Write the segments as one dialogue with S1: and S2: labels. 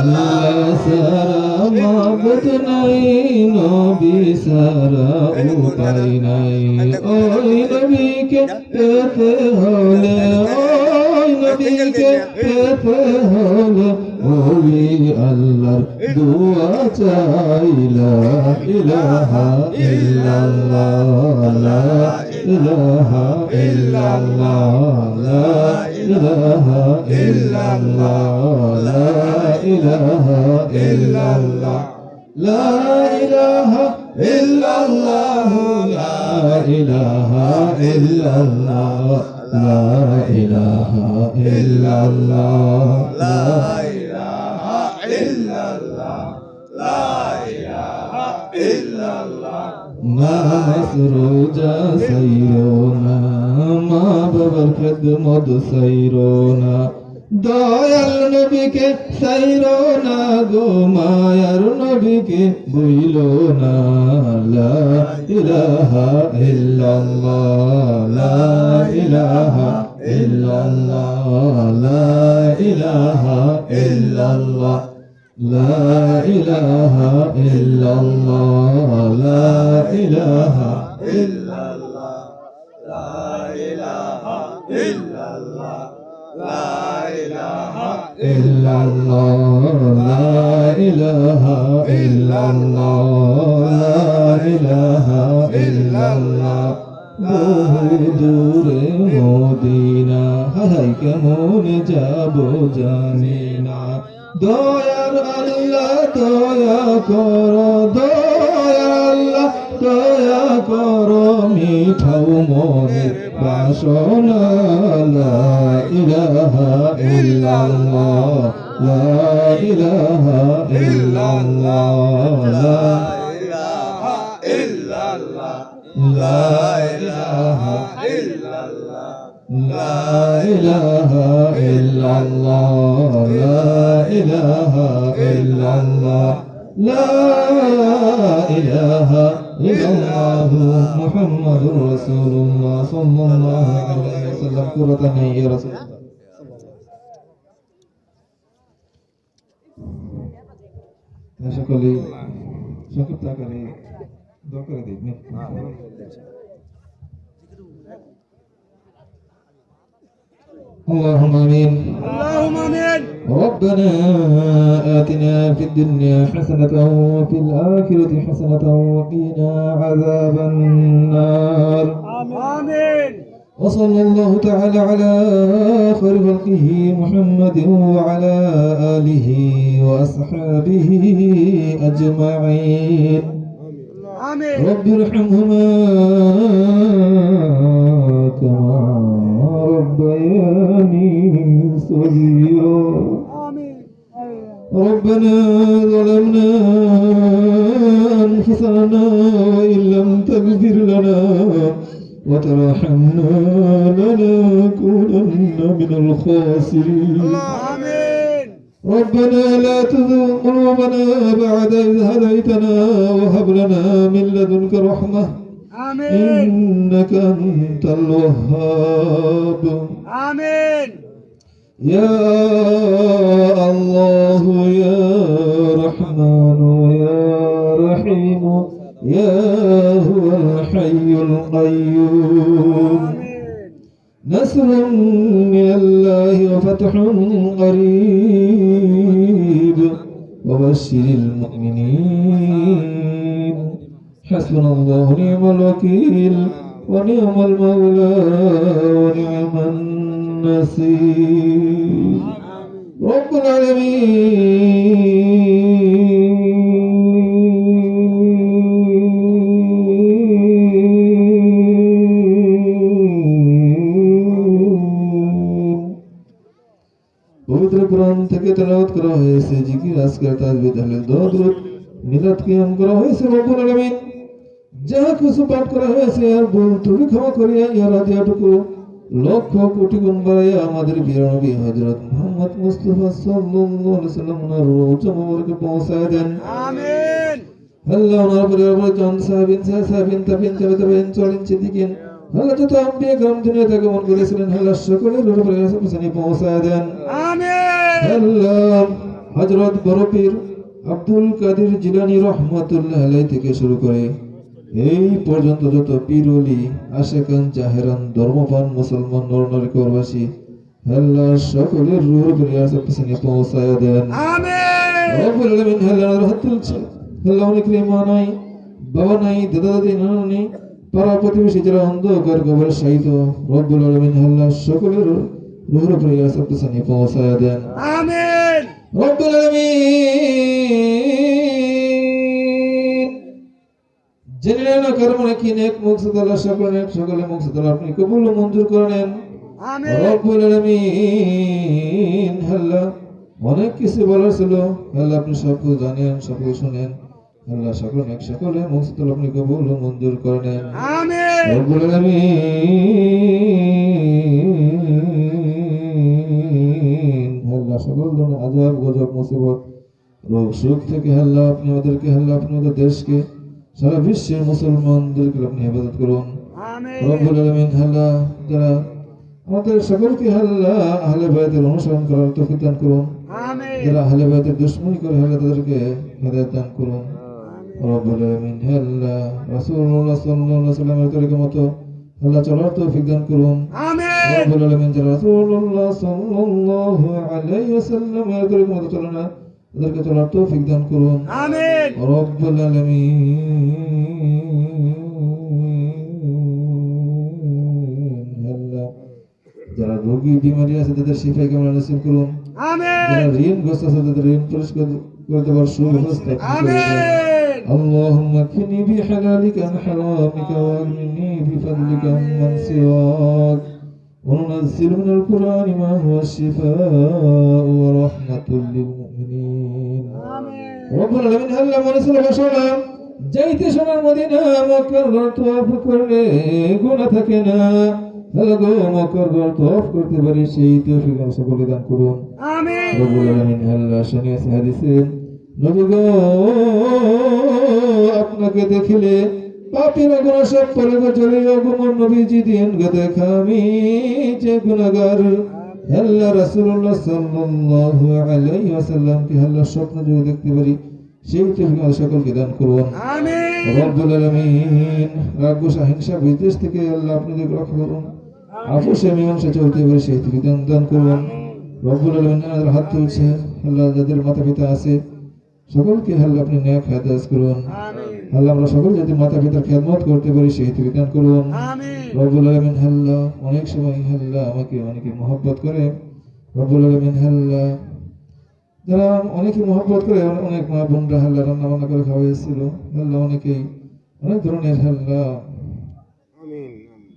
S1: আল্লাহ সারা মাবুদ নাই নবী সারা উপায় নাই ওই নবীকে পেতে হলে ওই নবীকে পেতে হলে ওলি আল্লাহর দুয়া চাইলা ইলাহা ইল্লাল্লাহ লা ইলাহা ইল্লাল্লাহ লা إله إلا الله لا إله إلا الله لا إله إلا الله لا إله إلا الله لا إله إلا الله لا إله إلا الله لا إله إلا الله ما سرج سيرنا বরকত মধু সাইরো না। দয়াল নবীকে সাইরো না গো, মায়ার নবীকে বইল না। লা ইলাহা ইল্লাল্লাহ, লা ইলাহা ইল্লাল্লাহ, লা ইলাহা ইল্লাল্লাহ, লা ইলাহা ইল্লাল্লাহ, লা ইলাহা ইল্লাল্লাহ, লা ইলাহা illallah la ilaha illallah la ilaha illallah la ilaha illallah বহু দূরে মদিনা হাই কেমন যাব জানি না দয়ার আল্লাহ দয়া কর দয়া আল্লাহ দয়া কর মিঠাও মনের বাসনা লা ইলাহা ইল্লাল্লাহ লা ইলাহা লা ইলাহা ইল্লাল্লাহ লা ইলাহা ইল্লাল্লাহ লা ইলাহা ইল্লাল্লাহ লা ইল্লাহু মুহাম্মাদুর রাসূলুল্লাহ সাল্লাল্লাহু আলাইহি ওয়াসাল্লাম কুরাতান ইয়া রাসূলুল্লাহ। সকলে সংক্ষিপ্ত আকারে দোয়া করে দিবেন اللهم آمين.
S2: اللهم آمين.
S1: ربنا آتنا في الدنيا حسنة وفي الآخرة حسنة وقنا عذاب النار.
S2: آمين.
S1: وصلى الله تعالى على خير خلقه محمد وعلى آله وأصحابه أجمعين.
S2: آمين.
S1: رب ارحمهما كما ربنا ظلمنا أنفسنا وإن لم تغفر لنا وترحمنا لنكونن من الخاسرين. ربنا لا تزغ قلوبنا بعد إذ هديتنا وهب لنا من لدنك رحمة.
S2: آمين.
S1: إنك أنت الوهاب.
S2: آمين.
S1: يا الله يا رحمن يا رحيم يا هو الحي القيوم. نصر من الله وفتح قريب وبشر المؤمنين. حسبنا الله ونعم الوكيل ونعم المولى ونعم النصير نصير رب পবিত্র পুরাণ থেকে তেলাওয়াত করা হয়েছে, জিকির, আজকের তাজবি তাহলিল, দোয়া, দুরূদ করা হয়েছে রব্বুল আলামিন। যাহা কিছু পাঠ করা হয়েছে, আর ভুল ত্রুটি ক্ষমা করিয়া ইয়া রাদিয়াটুকু। লক্ষ কোটি গুণ বাড়াইয়া আমাদের প্রিয় নবী হযরত মুহাম্মদ মুস্তাফা সাল্লাল্লাহু আলাইহি রওজা মোবারকে পৌঁছায় দেন।
S2: আমিন।
S1: আল্লাহ ওনার পরিবার পরিজন সাহাবিন সাহাবিন তাবিন তবে তাবিন চলেন সিদ্দিকিন আল্লাহ যত আম্বিয়া গ্রাম দুনিয়াতে আগমন করেছিলেন আল্লাহ সকলের উপরে পৌঁছায় দেন।
S2: আমিন।
S1: আল্লাহ হযরত বরপীর আব্দুল কাদের জিলানী রহমাতুল্লাহ আলাই থেকে শুরু করে। এই পর্যন্ত যত পীরলি আশেকান জাহেরান ধর্মপান মুসলমান নরনারী করবাসী আল্লাহ সকলের রূহ প্রিয়ার পৌঁছানি পৌঁছায় দেন।
S2: আমিন!
S1: রব্বুল আলামিন আল্লাহর হাত তুলছে। আল্লাহ অনেকেরই মা নাই বাবা নাই দাদা দাদি নানা নেই পাড়া প্রতিবেশী যারা অন্ধকার কবরে শায়িত রব্বুল আলামিন আল্লাহ সকলের পৌঁছায় দেন।
S2: আমিন!
S1: রব্বুল আলামিন! জেনে না কর্মনে কি নেক মুকসদ আল্লাহ সকলে সকলে মুকসদ আল্লাহ আপনি কবুল মঞ্জুর করে নেন।
S2: আমিন।
S1: রব্বুল আলামিন আল্লাহ অনেক কিছু বলার ছিল আল্লাহ আপনি সব জানেন সব শুনেন। আল্লাহ সকল এক সকলে মুক্ত আপনি কবুল ও মঞ্জুর করে নেন।
S2: আমিন।
S1: রব্বুল আলামিন আল্লাহ সকল ধরনের আজাব গজব মুসিবত রোগ সুখ থেকে আল্লাহ আপনি আমাদেরকে আল্লাহ আপনি আমাদের দেশকে সারা বিশ্বের মুসলমানদেরকে আপনি হেফাজত করুন।
S2: আমিন।
S1: রব্বুল আলামিন আল্লাহ যারা আমাদের সকলকে আল্লাহ আহলে বায়াতের অনুসরণ করার তৌফিক দান করুন। যারা আহলে বায়াতের দুশ্মনী করে আল্লাহ তাদেরকে হেদায়েত দান করুন। রব্বুল আলামিন হে আল্লাহ রাসূলুল্লাহ সাল্লাল্লাহু আলাইহি সাল্লামের তরিকা মতো আল্লাহ চলার তৌফিক দান করুন। রব্বুল আলামিন যারা রাসূলুল্লাহ সাল্লাল্লাহু আলাইহি ওয়াসাল্লামের তরিকা মতো চলে না তাদেরকে চলার তৌফিক দান করুন
S2: আমিন
S1: রব্বুল আলামিন আল্লাহ যারা রোগী বিমারি আছে তাদের শিফাই কামনা নসিব করুন
S2: আমিন
S1: যারা ঋণগ্রস্ত আছে তাদের ঋণ পরিষ্কার করে দেওয়ার সুব্যবস্থা আপনি করে দেন।
S2: আমিন
S1: اللهم اكفني بحلالك عن حرامك واغنني بفضلك عمن سواك وننزل من القرآن ما هو الشفاء ورحمة للمؤمنين রব্বুল আলামিন আল্লাহ মনে ছিল বসলা যাইতে সোনার মদিনা মক্কার ঘর তওয়াফ করলে গুনাহ থাকে না আল্লাহ গো মক্কার ঘর তওয়াফ করতে পারি সেই তৌফিক আমাদের সকলকে দান করুন
S2: আমিন
S1: রব্বুল আলামিন আল্লাহ শুনিয়েছে হাদিসে নবী গো আপনাকে দেখিলে পাপীর গুনাহ সব পরে গো চলে নবীজি দিন গো দেখা যে গুনাহগার। আল্লাহ রাসূলুল্লাহ সাল্লাল্লাহু আলাইহি ওয়াসাল্লাম কি স্বপ্ন যদি দেখতে পারি সেই তৌফিক আমাদের সকলকে দান করুন।
S2: আমিন।
S1: রব্বুল আলামিন। রাগ হিংসা বিদ্বেষ থেকে আল্লাহ আপনাদের রক্ষা করুন। আপোষে মীমাংসা চলতে পারে সেই দান দান করুন। রব্বুল আলামিন হাত তুলছে। আল্লাহ যাদের মাতা পিতা আছে সকলকে আল্লাহ আপনি ন্যাক হাদাস করুন।
S2: আমিন।
S1: আল্লাহ আমরা সকল যদি মাতা পিতার খেদমত করতে পারি সেই দান করুন।
S2: আমিন।
S1: রব্বুল আলামিন আল্লাহ অনেক সময় আল্লাহ আমাকে অনেকে মহব্বত করে। রব্বুল আলামিন আল্লাহ যারা অনেকে মহব্বত করে অনেক মা বোনরা আল্লাহ রান্না বান্না করে খাওয়াইছিল আল্লাহ অনেকেই অনেক ধরনের আল্লাহ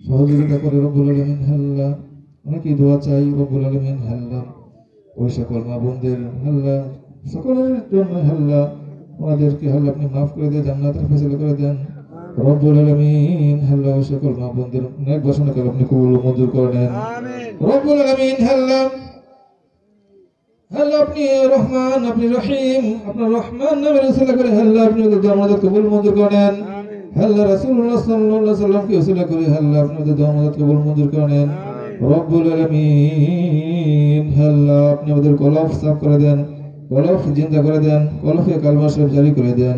S1: সহযোগিতা করে রব্বুল আলমিন আল্লাহ অনেকেই দোয়া চাই রব্বুল আলমিন আল্লাহ ওই সকল মা বোনদের আল্লাহ সকলের জন্য আল্লাহ ওনাদেরকে আল্লাহ আপনি মাফ করে দিয়ে জান্নাতের ফেসলে করে দেন। রব্বুল আলমিন আল্লাহ সকল মা বোনদের অনেক বাসনা করে আপনি কবুল মঞ্জুর করে নেন।
S2: আমিন।
S1: রব্বুল আলামিন আল্লাহ আল্লাহ আপনি রহমান আপনি রহিম আপনার রহমান করে আল্লাহ আপনি আমাদের কবুল মঞ্জুর করেন আল্লাহ রাসূলুল্লাহ সাল্লাল্লাহু আলাইহি সাল্লামকে করে আল্লাহ আমাদের কবুল মঞ্জুর করেন রব্বুল আলামিন আল্লাহ আপনি ওদের কলব সাফ করে দেন। কলব জিন্দা করে দেন কলফে কালমা শরীফ জারি করে দেন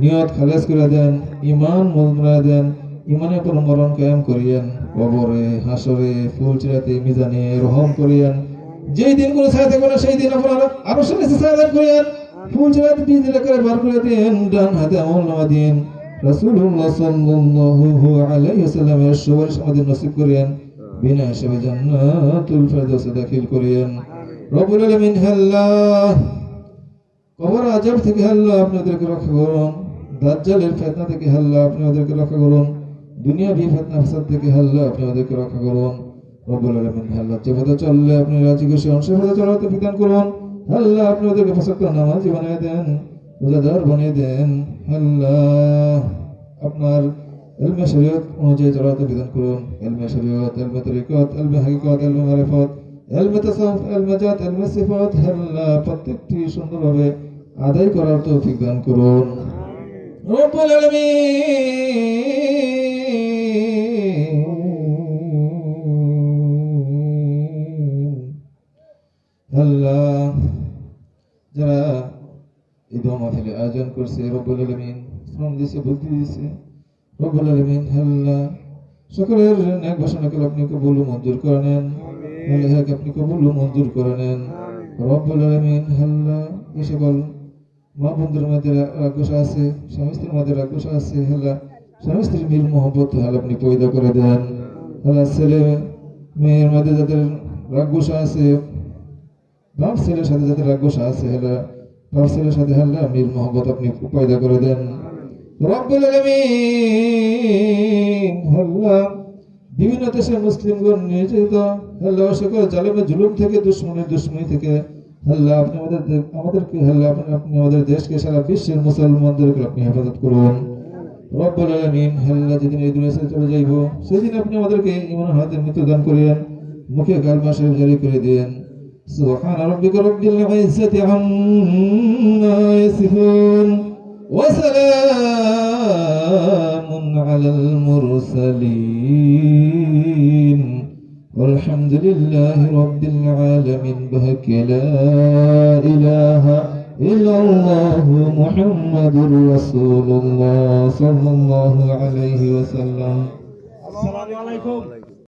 S1: নিয়ত খালেস করে দেন ইমান মজবুত করে দেন ইমানের উপর মরণ কায়েম করিয়েন কবরে হাসরে ফুলচিরাতে মিজানে রহম করিয়েন। যেই দিন কোনো ছায়া থাকবে না সেই দিন আপনারা আরও সাথে ছায়া দান করিয়েন। ফুলচিরাতে বীজ করে বার করে দিন ডান হাতে আমল নামা দিন। রাসূলুল্লাহ সাল্লাল্লাহু আলাইহি ওয়াসাল্লামের সুপারিশ আমাদের নসিব করিয়েন। বিনা হিসাবে জান্নাতুল ফেরদৌসে দাখিল করিয়েন। রব্বুল আলামিন আল্লাহ কবর আজাব থেকে আল্লাহ আপনাদেরকে রক্ষা করুন। দাজ্জালের ফেতনা থেকে আল্লাহ আপনি ওদেরকে রক্ষা করুন। দুনিয়া বি ফেতনা ফাসাদ থেকে আল্লাহ আপনি ওদেরকে রক্ষা করুন। রব্বুল আলামিন আল্লাহ যে পথে চললে আপনি রাজি খুশি সে পথে চলার দান করুন। আল্লাহ আপনি ওদেরকে প্রসক্ত নামাজি বানিয়ে দেন, রোজাদার বানিয়ে দেন। আল্লাহ আপনার এলমে শরীয়ত অনুযায়ী চলার তৌফিক দান করুন। এলমে শরীয়ত, এলমে তরিকত, এলমে হাকিকত, এলমে মারিফত, এলমে তাসাউফ, এলমে জাত, এলমে সিফাত। আল্লাহ প্রত্যেকটি সুন্দরভাবে আদায় করার তৌফিক দান করুন। রব্বুল আলামিন। আল্লাহ যারা ঈদ মাহফিলের আয়োজন করছে রব্বুল আলামিন শ্রম দিছে বুদ্ধি দিছে রব্বুল আলামিন আল্লাহ সকলের ন্যাক বাসনাকে আপনি কবুল মঞ্জুর করে নেন। আল্লাহকে আপনি কবুল মঞ্জুর করে নেন। রব্বুল আলামিন আল্লাহ সকল মা বন্ধুর মধ্যে রাগসা আছে, স্বামী স্ত্রীর মধ্যে রাগসা আছে, হেলা, স্বামী স্ত্রীর মিল মোহব্বত আল্লাহ আপনি পয়দা করে দেন। হেলা ছেলে, মেয়ের মধ্যে যাদের রাগসা আছে, বাপ ছেলের সাথে যাদের রাগসা আছে, হেলা, বাপ ছেলের সাথে আল্লাহ মিল মোহব্বত আপনি পয়দা করে দেন। রব্বুল আলামিন আল্লাহ বিভিন্ন দেশের মুসলিমগণ নিয়োজিত আল্লাহ সকল জালেমের জুলুম থেকে দুশ্মনের দুশ্মনী থেকে আল্লাহ আপনি আমাদের দে- আমাদেরকে আল্লাহ আপনি আপনি আমাদের দেশকে সারা বিশ্বের মুসলমানদেরকে আপনি হেফাজত করুন রব্বুল আলামিন আল্লাহ যেদিন এই দুনিয়া ছেড়ে চলে যাইব সেদিন আপনি আমাদেরকে ইমান হাতে মৃত্যু দান করেন মুখে কালমা শরীফ জারি করে দেন سبحان ربك رب العزة عما يصفون وسلام على المرسلين الحمد لله رب العالمين بهك لا إله إلا الله محمد رسول الله صلى الله عليه وسلم.
S2: السلام عليكم.